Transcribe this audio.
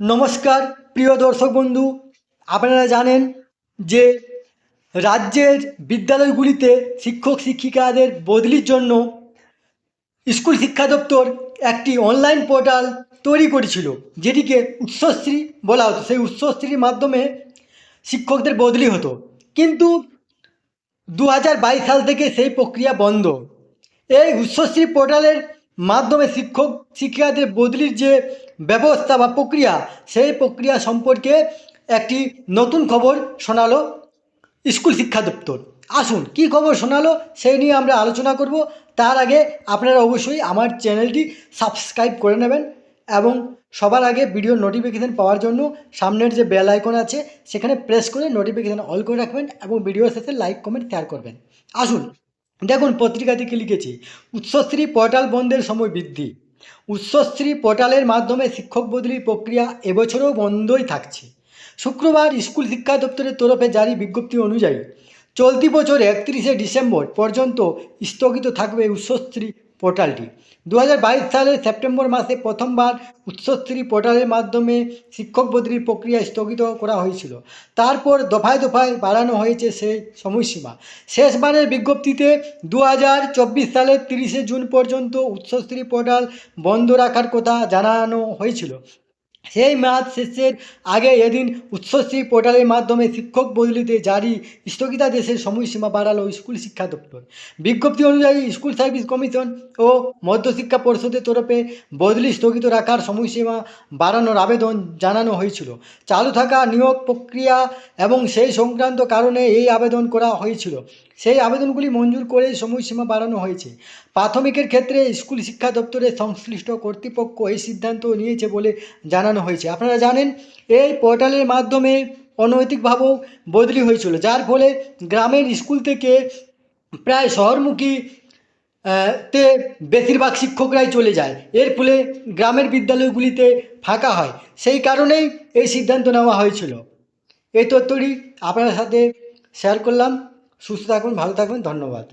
নমস্কার, প্রিয় দর্শক বন্ধু। আপনারা জানেন যে রাজ্যের বিদ্যালয়গুলিতে শিক্ষক, শিক্ষিকাদের বদলির জন্য স্কুল শিক্ষা দপ্তর একটি অনলাইন পোর্টাল তৈরি করেছিল, যেটিকে উৎসশ্রী বলা হতো। সেই উৎসশ্রীর মাধ্যমে শিক্ষকদের বদলি হতো। কিন্তু দু হাজার বাইশ সাল থেকে সেই প্রক্রিয়া বন্ধ। এই উচ্চশ্রী পোর্টালের মাধ্যমে শিক্ষক, শিক্ষিকাদের বদলির যে ব্যবস্থা বা প্রক্রিয়া, সেই প্রক্রিয়া সম্পর্কে একটি নতুন খবর শোনালো স্কুল শিক্ষা দপ্তর। আসুন, কি খবর শোনালো সেই নিয়ে আমরা আলোচনা করব। তার আগে আপনারা অবশ্যই আমার চ্যানেলটি সাবস্ক্রাইব করে নেবেন এবং সবার আগে ভিডিও নোটিফিকেশান পাওয়ার জন্য সামনের যে বেল আইকন আছে, সেখানে প্রেস করে নোটিফিকেশান অল করে রাখবেন এবং ভিডিওর শেষে লাইক কমেন্ট শেয়ার করবেন। আসুন, দেখুন পত্রিকা থেকে লিখেছি, উৎসশ্রী পোর্টাল বন্ধের সময় বৃদ্ধি। উৎসশ্রী পোর্টালের মাধ্যমে শিক্ষক বদলির প্রক্রিয়া এবছরও বন্ধই থাকছে। শুক্রবার স্কুল শিক্ষা দপ্তরের তরফে জারি বিজ্ঞপ্তি অনুযায়ী, চলতি বছর একত্রিশে ডিসেম্বর পর্যন্ত স্থগিত থাকবে উৎসশ্রী পোর্টালটি। দু হাজার বাইশ সালের সেপ্টেম্বর মাসে প্রথমবার উৎসশ্রী পোর্টালের মাধ্যমে শিক্ষক বদলির প্রক্রিয়া স্থগিত করা হয়েছিল। তারপর দফায় দফায় বাড়ানো হয়েছে সেই সময়সীমা। শেষবারের বিজ্ঞপ্তিতে দু হাজার চব্বিশ সালের তিরিশে জুন পর্যন্ত উৎসশ্রী পোর্টাল বন্ধ রাখার কথা জানানো হয়েছিল। সেই মেয়াদ শেষের আগে এদিন উৎসশ্রী পোর্টালের মাধ্যমে শিক্ষক বদলিতে জারি স্থগিতাদেশের সময়সীমা বাড়ালো স্কুল শিক্ষা দপ্তর। বিজ্ঞপ্তি অনুযায়ী স্কুল সার্ভিস কমিশন ও মধ্যশিক্ষা পরিষদের তরফে বদলি স্থগিত রাখার সময়সীমা বাড়ানোর আবেদন জানানো হয়েছিল। চালু থাকা নিয়োগ প্রক্রিয়া এবং সেই সংক্রান্ত কারণে এই আবেদন করা হয়েছিল। সেই আবেদনগুলি মঞ্জুর করে সময়সীমা বাড়ানো হয়েছে। প্রাথমিকের ক্ষেত্রে স্কুল শিক্ষা দপ্তরের সংশ্লিষ্ট কর্তৃপক্ষ এই সিদ্ধান্ত নিয়েছে বলে জানানো হয়েছে। আপনারা জানেন, এই পোর্টালের মাধ্যমে অনৈতিকভাবেও বদলি হয়েছিল, যার ফলে গ্রামের স্কুল থেকে প্রায় শহরমুখী তে বেশিরভাগ শিক্ষকরাই চলে যায়। এর ফলে গ্রামের বিদ্যালয়গুলিতে ফাঁকা হয়। সেই কারণেই এই সিদ্ধান্ত নেওয়া হয়েছিল। এই তথ্যটি আপনার সাথে শেয়ার করলাম। সুস্থ থাকুন ভালো থাকবেন ধন্যবাদ।